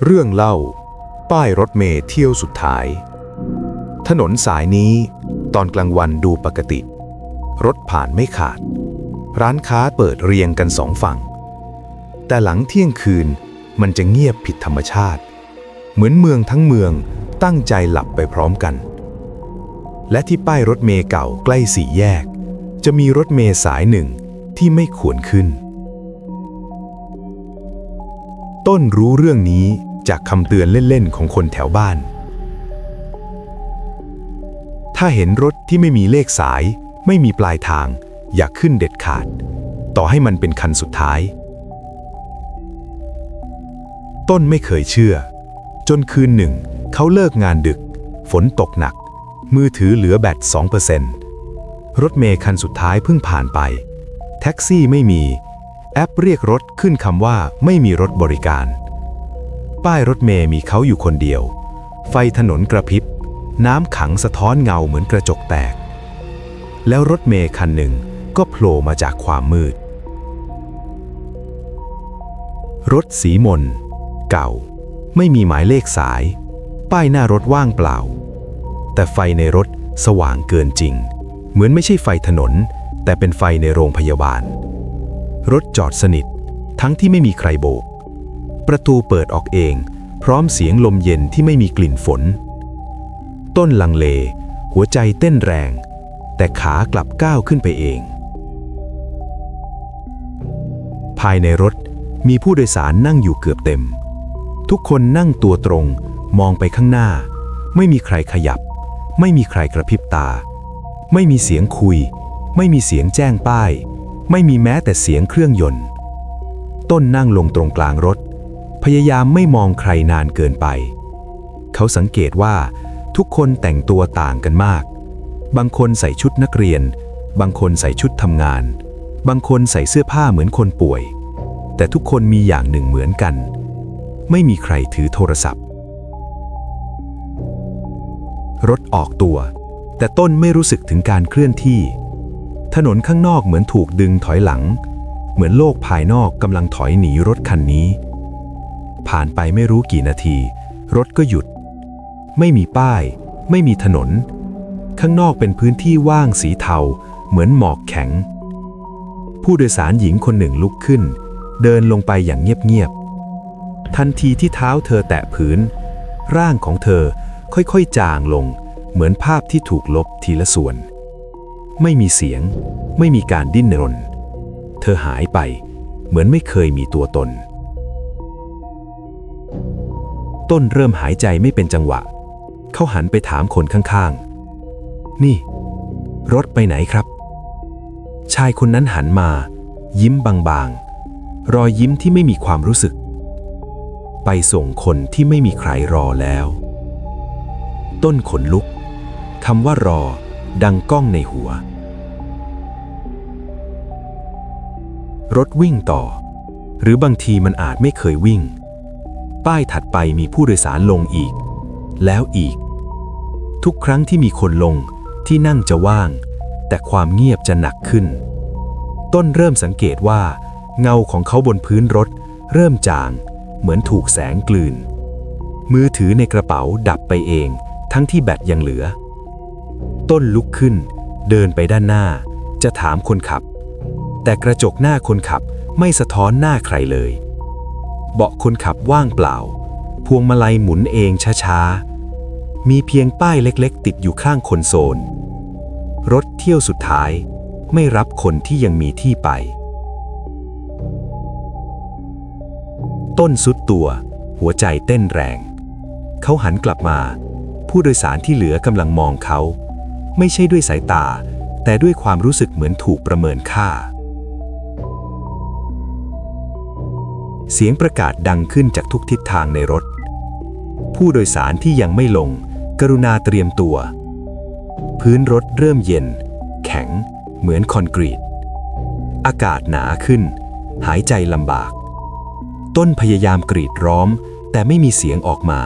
เรื่องเล่า ป้ายรถเมล์เที่ยวสุดท้าย ถนนสายนี้ ตอนกลางวันดูปกติ รถผ่านไม่ขาด ร้านค้าเปิดเรียงกันสองฝั่ง แต่หลังเที่ยงคืนมันจะเงียบผิดธรรมชาติ เหมือนเมืองทั้งเมืองตั้งใจหลับไปพร้อมกัน และที่ป้ายรถเมล์เก่าใกล้สี่แยก จะมีรถเมล์สายหนึ่งที่ไม่ควรขึ้น ต้นรู้เรื่องนี้จากคำเตือนเล่น ๆ ของคนแถวบ้าน ถ้าเห็นรถที่ไม่มีเลขสาย ไม่มีปลายทาง อย่าขึ้นเด็ดขาด ต่อให้มันเป็นคันสุดท้าย ต้นไม่เคยเชื่อ จนคืนหนึ่ง เขาเลิกงานดึก ฝนตกหนัก มือถือเหลือแบต2%รถเมย์คันสุดท้ายเพิ่งผ่านไป แท็กซี่ไม่มี แอปเรียกรถขึ้นคำว่าไม่มีรถบริการ ป้ายรถเมย์มีเขาอยู่คนเดียว ไฟถนนกระพริบ น้ำขังสะท้อนเงาเหมือนกระจกแตก แล้วรถเมย์คันหนึ่งก็โผล่มาจากความมืด รถสีมน เก่า ไม่มีหมายเลขสาย ป้ายหน้ารถว่างเปล่า แต่ไฟในรถสว่างเกินจริง เหมือนไม่ใช่ไฟถนน แต่เป็นไฟในโรงพยาบาล รถจอดสนิท ทั้งที่ไม่มีใครโบก ประตูเปิดออกเอง พร้อมเสียงลมเย็นที่ไม่มีกลิ่นฝน ต้นลังเล หัวใจเต้นแรง แต่ขากลับก้าวขึ้นไปเอง ภายในรถมีผู้โดยสารนั่งอยู่เกือบเต็ม ทุกคนนั่งตัวตรง มองไปข้างหน้า ไม่มีใครขยับ ไม่มีใครกระพริบตา ไม่มีเสียงคุย ไม่มีเสียงแจ้งป้าย ไม่มีแม้แต่เสียงเครื่องยนต์ ต้นนั่งลงตรงกลางรถ พยายามไม่มองใครนานเกินไป เขาสังเกตว่าทุกคนแต่งตัวต่างกันมาก บางคนใส่ชุดนักเรียน บางคนใส่ชุดทำงาน บางคนใส่เสื้อผ้าเหมือนคนป่วย แต่ทุกคนมีอย่างหนึ่งเหมือนกัน ไม่มีใครถือโทรศัพท์ รถออกตัว แต่ต้นไม่รู้สึกถึงการเคลื่อนที่ ถนนข้างนอกเหมือนถูกดึงถอยหลัง เหมือนโลกภายนอกกำลังถอยหนีรถคันนี้ ผ่านไปไม่รู้กี่นาที รถก็หยุด ไม่มีป้าย ไม่มีถนน ข้างนอกเป็นพื้นที่ว่างสีเทา เหมือนหมอกแข็ง ผู้โดยสารหญิงคนหนึ่งลุกขึ้น เดินลงไปอย่างเงียบๆ ทันทีที่เท้าเธอแตะพื้น ร่างของเธอค่อยๆจางลง เหมือนภาพที่ถูกลบทีละส่วน ไม่มีเสียง ไม่มีการดิ้นรน เธอหายไป เหมือนไม่เคยมีตัวตน ต้นเริ่มหายใจไม่เป็นจังหวะ เขาหันไปถามคนข้างๆ นี่ รถไปไหนครับ ชายคนนั้นหันมา ยิ้มบางๆ รอยยิ้มที่ไม่มีความรู้สึก ไปส่งคนที่ไม่มีใครรอแล้ว ต้นขนลุกคำว่ารอ ดังก้องในหัว รถวิ่งต่อ หรือบางทีมันอาจไม่เคยวิ่ง ป้ายถัดไปมีผู้โดยสารลงอีก แล้วอีก ทุกครั้งที่มีคนลงที่นั่งจะว่าง แต่ความเงียบจะหนักขึ้น ต้นเริ่มสังเกตว่า เงาของเขาบนพื้นรถ เริ่มจาง เหมือนถูกแสงกลืน มือถือในกระเป๋าดับไปเอง ทั้งที่แบตยังเหลือ ต้นลุกขึ้น เดินไปด้านหน้า จะถามคนขับ แต่กระจกหน้าคนขับไม่สะท้อนหน้าใครเลย เบาะคนขับว่างเปล่า พวงมาลัยหมุนเองช้าๆ มีเพียงป้ายเล็กๆ ติดอยู่ข้างคอนโซล รถเที่ยวสุดท้ายไม่รับคนที่ยังมีที่ไป ต้นสุดตัว หัวใจเต้นแรง เขาหันกลับมา ผู้โดยสารที่เหลือกำลังมองเขา ไม่ใช่ด้วยสายตา แต่ด้วยความรู้สึกเหมือนถูกประเมินค่า เสียงประกาศดังขึ้นจากทุกทิศทางในรถ ผู้โดยสารที่ยังไม่ลง กรุณาเตรียมตัว พื้นรถเริ่มเย็น แข็ง เหมือนคอนกรีต อากาศหนาขึ้น หายใจลำบาก ต้นพยายามกรีดร้องแต่ไม่มีเสียงออกมา